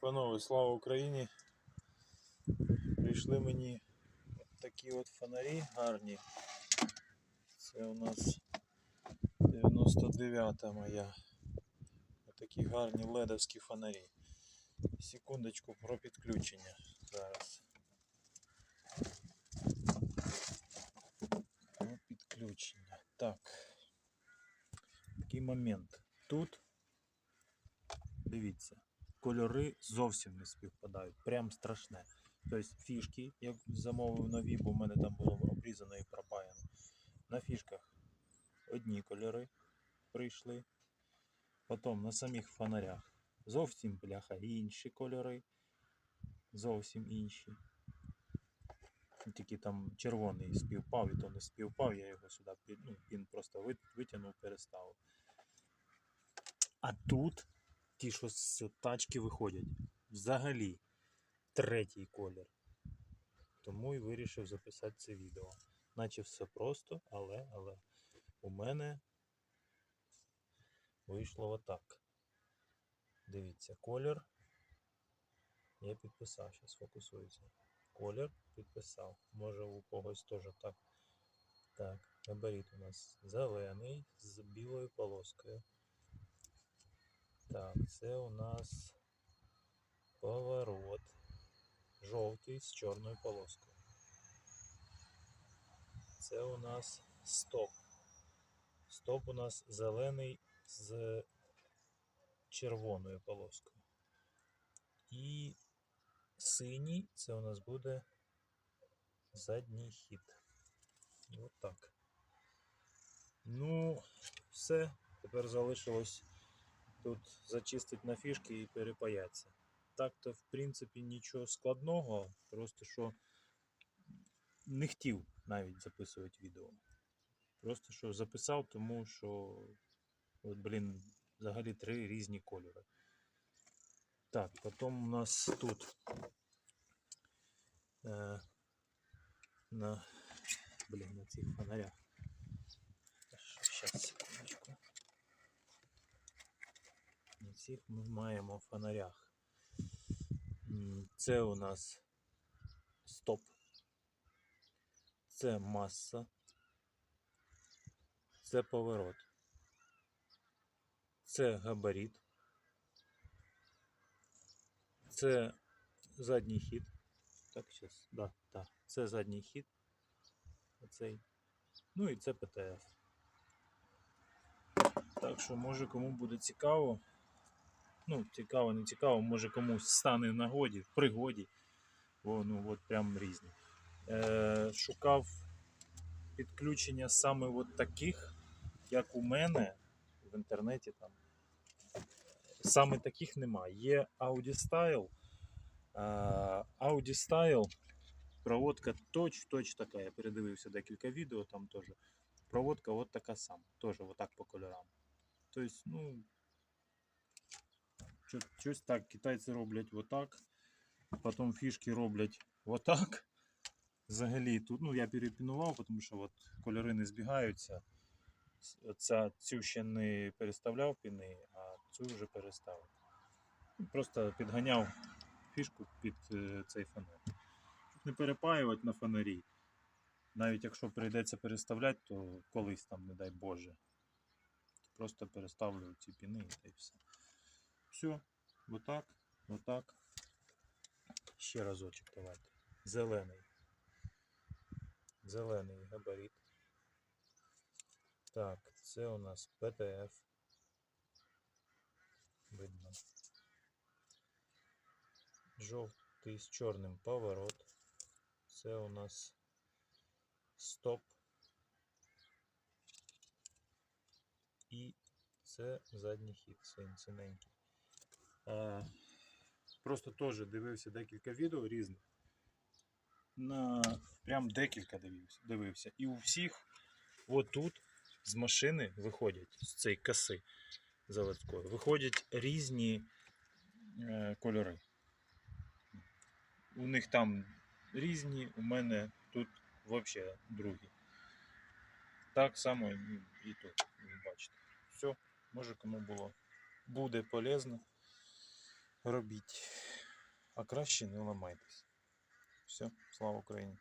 Панове, слава Україні! Прийшли мені от такі от фонарі гарні. Це у нас 99-та моя. Отакі гарні ледовські фонарі. Секундочку про підключення зараз. Про підключення. Так. Такий момент. Тут дивіться, кольори зовсім не співпадають. Прям страшне. Тобто фішки, як замовив нові, бо в мене там було обрізано і пропаяно. На фішках одні кольори прийшли. Потім на самих фонарях зовсім бляха інші кольори. Зовсім інші. Тільки там червоний співпав, і то не співпав, я його сюди ну, він просто витягнув, переставив. А тут ті, що з тачки виходять, взагалі третій колір. Тому і вирішив записати це відео. Наче все просто, але, але у мене вийшло отак. Дивіться, колір. Я підписав, зараз фокусується. Колір підписав. Може у когось теж так. Так, габарит у нас зелений з білою полоскою. Так, це у нас поворот. Жовтий з чорною полоскою. Це у нас стоп. Стоп у нас зелений з червоною полоскою. І синій це у нас буде задній хід. От так. Ну, все. Тепер залишилось тут зачистити на фішки і перепаятися. Так-то, в принципі, нічого складного, просто що не хотів навіть записувати відео. Просто що записав, тому що, от, блін, взагалі три різні кольори. Так, потім у нас тут е, на, блін, на цих фонарях. Зараз, секундочку. Цих ми маємо фонарях. Це у нас стоп. Це маса. Це поворот. Це габарит. Це задній хід. Так, зараз. Да, так. Це задній хід. Оцей. Ну і це ПТФ. Так що, може кому буде цікаво. Ну, цікаво, не цікаво, може комусь стане в нагоді, в пригоді. Бо ну от прям різні. Е, шукав підключення саме от таких, як у мене в інтернеті там. Саме таких немає. Є Audi Style. Е, Audi Style. Проводка точ-в-точ така. Я передивився декілька відео там теж. Проводка от така сама. Теж отак по кольорам. Тобто, ну, Щось так, китайці роблять отак, потім фішки роблять отак. Взагалі тут, ну я перепінував, тому що от кольори не збігаються. Ця, цю ще не переставляв піни, а цю вже переставив. Просто підганяв фішку під е, цей фонар. Щоб не перепаювати на фонарі. Навіть якщо прийдеться переставляти, то колись там, не дай Боже. Просто переставлю ці піни і все. Все, отак, отак. Ще разочок давайте. Зелений. Зелений габарит. Так, це у нас ПТФ. Видно. Жовтий з чорним поворот. Це у нас стоп. І це задній хід, син- синенький. Е, Просто теж дивився декілька відео різних. На прям декілька дивився. дивився. І у всіх отут з машини виходять з цієї коси заводської, виходять різні е, кольори. У них там різні, у мене тут взагалі другі. Так само і, і тут, бачите. Все, може кому було буде полезно робіть. А краще не ламайтесь. Все, слава Україні!